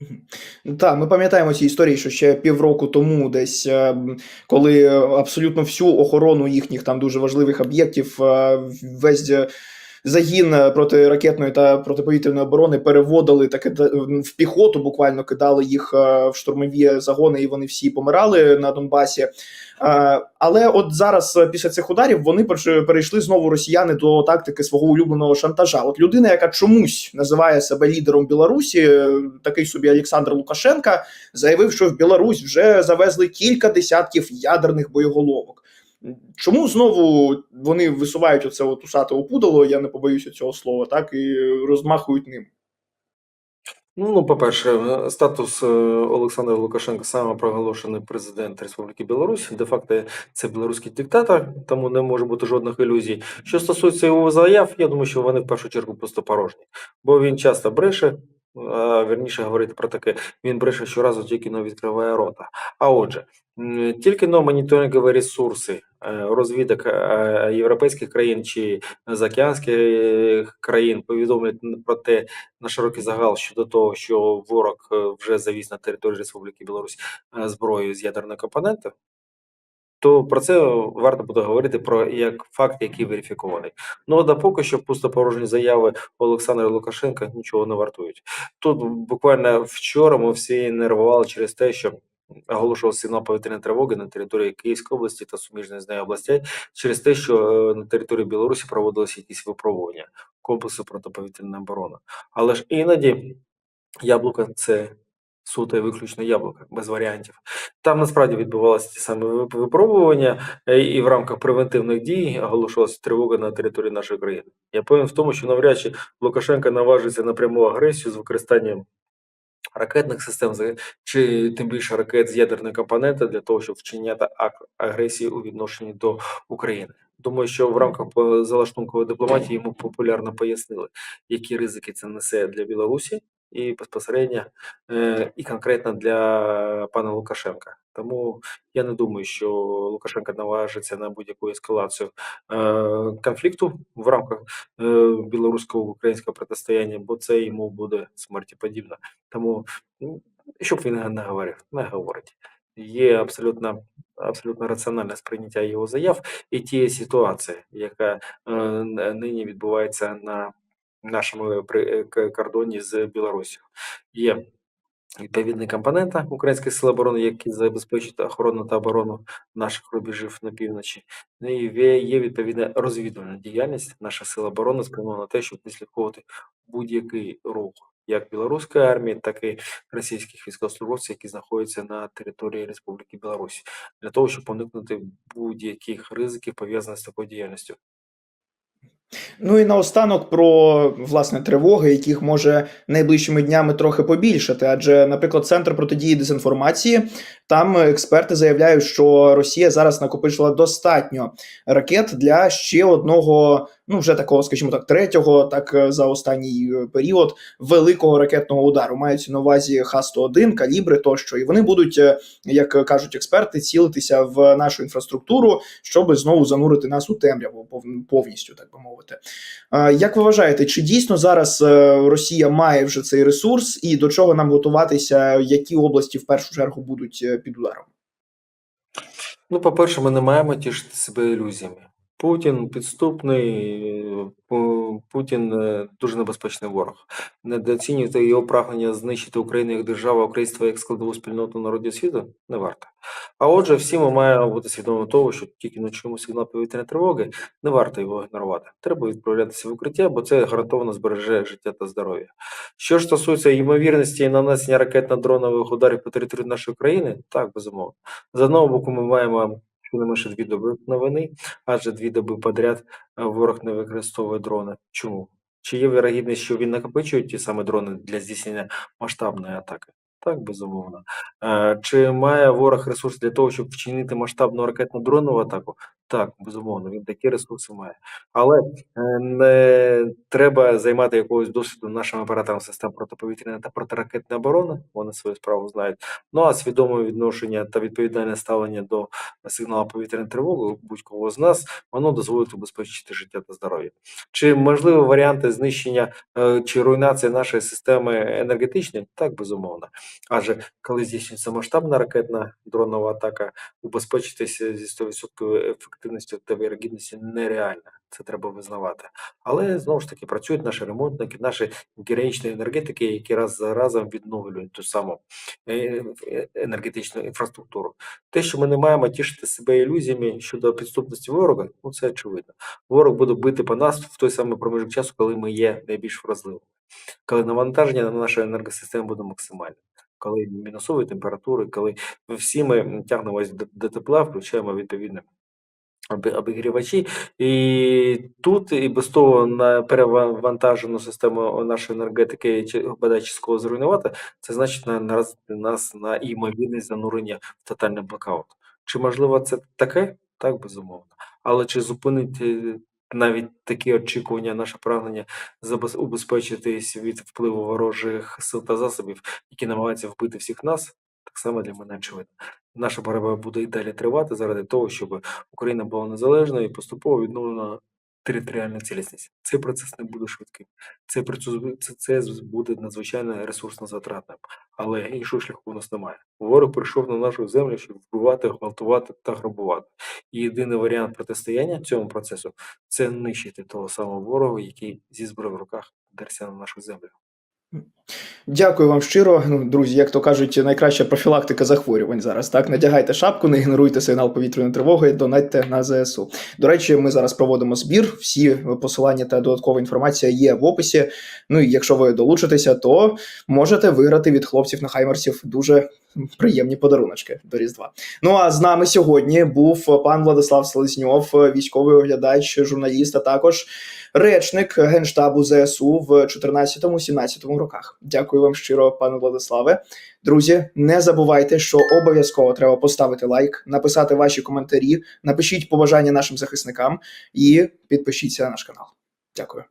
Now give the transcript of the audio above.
Мгм. Та, ми пам'ятаємо ці історії, що ще півроку тому десь, ем, коли абсолютно всю охорону їхніх там дуже важливих об'єктів, е, весь е, загін протиракетної та протиповітряної оборони переводили таки в піхоту, буквально кидали їх е, в штурмові загони, і вони всі помирали на Донбасі. Е, Але от зараз, е, після цих ударів, вони перейшли знову росіяни до тактики свого улюбленого шантажа. От людина, яка чомусь називає себе лідером Білорусі, е, такий собі Олександр Лукашенка, заявив, що в Білорусь вже завезли кілька десятків ядерних боєголовок. Чому знову вони висувають оце от усате опудало, я не побоюся цього слова, так і розмахують ним. Ну, ну, по-перше, статус е, Олександра Лукашенка самопроголошений президент Республіки Білорусь. Де-факто це білоруський диктатор, тому не може бути жодних ілюзій. Що стосується його заяв, я думаю, що вони в першу чергу просто порожні, бо він часто бреше. А вірніше говорити про таке, він бреше щоразу, тільки но відкриває рота. А отже, тільки но моніторингові ресурси е, розвідок е, європейських країн чи заокеанських країн повідомлять про те, на широкий загал щодо того, що ворог е, вже завіз на територію Республіки Білорусь е, зброю з ядерної компоненти, то про це варто буде говорити про як факт, який верифікований. Ну а поки що пустопорожні заяви Олександра Лукашенка нічого не вартують. Тут буквально вчора ми всі нервували через те, що оголошувався сигнал повітряної тривоги на території Київської області та суміжних з нею областей через те, що е, на території Білорусі проводилися якісь випробування комплексу протиповітряної оборони. Але ж іноді яблука це суто і виключно яблука, без варіантів. Там насправді відбувалися ті самі випробування, е, і в рамках превентивних дій оголошувалася тривога на території нашої країни. Я певен в тому, що навряд чи Лукашенко наважиться на пряму агресію з використанням ракетних систем, чи тим більше ракет з ядерної компоненти для того, щоб вчиняти агресії у відношенні до України. Думаю, що в рамках е, залаштункової дипломатії йому популярно пояснили, які ризики це несе для Білорусі і безпосередньо і конкретно для пана Лукашенка. Тому я не думаю, що Лукашенко наважиться на будь-яку ескалацію е, конфлікту в рамках е, білорусько-українського протистояння, бо це йому буде смерті подібно. Тому щоб він не говорив, не говорить. Є абсолютно абсолютно раціональне сприйняття його заяв і тієї ситуації, яка е, нині відбувається на нашому при- е, кордоні з Білорусі. Є відповідні компоненти Українських сил оборони, які забезпечують охорону та оборону наших рубежів на півночі. Ну і є відповідна розвідувальна діяльність наших сил оборони спрямована на те, щоб відслідковувати будь-який рух як білоруської армії, так і російських військовослужбовців, які знаходяться на території Республіки Білорусь, для того, щоб уникнути будь-яких ризиків пов'язаних з такою діяльністю. Ну і наостанок про власне тривоги, яких може найближчими днями трохи побільшати. Адже, наприклад, центр протидії дезінформації там експерти заявляють, що Росія зараз накопичила достатньо ракет для ще одного, ну вже такого, скажімо так, третього, так е, за останній е, період великого ракетного удару. Мають на увазі Х-101, калібри тощо, і вони будуть, е, як кажуть експерти, цілитися в нашу інфраструктуру, щоб знову занурити нас у темряву повністю, так би мовити. Як ви вважаєте, чи дійсно зараз Росія має вже цей ресурс, і до чого нам готуватися, які області в першу чергу будуть під ударом? Ну, по-перше, ми не маємо тішити себе ілюзіями. Путін підступний, е, Путін е, дуже небезпечний ворог. Недооцінювати його прагнення знищити Україну як державу, українство як складову спільноту народів світу не варто. А отже, всі ми маємо бути свідомі того, що тільки чому сигнал повітряної тривоги, не варто його ігнорувати. Треба відправлятися в укриття, бо це гарантовано збереже життя та здоров'я. Що ж стосується ймовірності нанесення ракетно-дронових ударів по території нашої країни, так безумовно. З одного боку, ми маємо щонайменше дві доби новини, адже дві доби подряд е, ворог не використовує дрони. Чому? Чи є вірогідність, що він накопичує ті саме дрони для здійснення масштабної атаки? Так, безумовно. Е, Чи має ворог ресурс для того, щоб вчинити масштабну ракетну дронову атаку? Так, безумовно, він такі ресурси має. Але е, не треба займати якогось досвіду нашим операторам систем протиповітряної та протиракетної оборони. Вони свою справу знають. Ну а свідоме відношення та відповідальне ставлення до сигналу повітряної тривоги будь-кого з нас воно дозволить убезпечити життя та здоров'я. Чи можливі варіанти знищення е, чи руйнації нашої системи енергетичної? Так, безумовно. Адже коли здійснюється масштабна ракетна дронова атака, убезпечитися зі 100% ефективністю та вірогідністю нереально. Це треба визнавати. Але знову ж таки працюють наші ремонтники, наші героїчні енергетики, які раз за разом відновлюють ту саму е, е, енергетичну інфраструктуру. Те, що ми не маємо тішити себе ілюзіями щодо підступності ворога, ну це очевидно. Ворог буде бити по нас в той самий проміжок часу, коли ми є найбільш вразливими, коли навантаження на нашу енергосистему буде максимальне. Коли мінусові температури, коли всі ми тягнемось до, тепла, включаємо відповідне обігрівачі, і тут і без того на перевантажену систему нашої енергетики чи бодай частково зруйнувати, це значить на- наразити нас на імовірність занурення в тотальний блокаут. Чи можливо це таке? Так, безумовно. Але чи зупинить е, навіть такі очікування, наше прагнення убезпечитись від впливу ворожих сил та засобів, які намагаються вбити всіх нас, так само для мене очевидно. Наша боротьба буде і далі тривати заради того, щоб Україна була незалежною і поступово відновлена територіальна цілісність. Цей процес не буде швидким. Цей процес це, це буде надзвичайно ресурсно затратним, але іншого шляху у нас немає. Ворог прийшов на нашу землю, щоб вбивати, гвалтувати та грабувати. І єдиний варіант протистояння цьому процесу це нищити того самого ворога, який зі зброєю в руках дерся на нашу землю. Дякую вам щиро. Ну, друзі, як то кажуть, найкраща профілактика захворювань зараз. Так, надягайте шапку, не ігноруйте сигнал повітряної тривоги, донатьте на ЗСУ. До речі, ми зараз проводимо збір. Всі посилання та додаткова інформація є в описі. Ну і якщо ви долучитеся, то можете виграти від хлопців на Хаймерсів дуже приємні подаруночки до Різдва. Ну а з нами сьогодні був пан Владислав Селезньов, військовий оглядач, журналіст, а також речник генштабу ЗСУ в 14-17 роках. Дякую вам щиро, пане Владиславе. Друзі, не забувайте, що обов'язково треба поставити лайк, написати ваші коментарі, напишіть побажання нашим захисникам і підпишіться на наш канал. Дякую.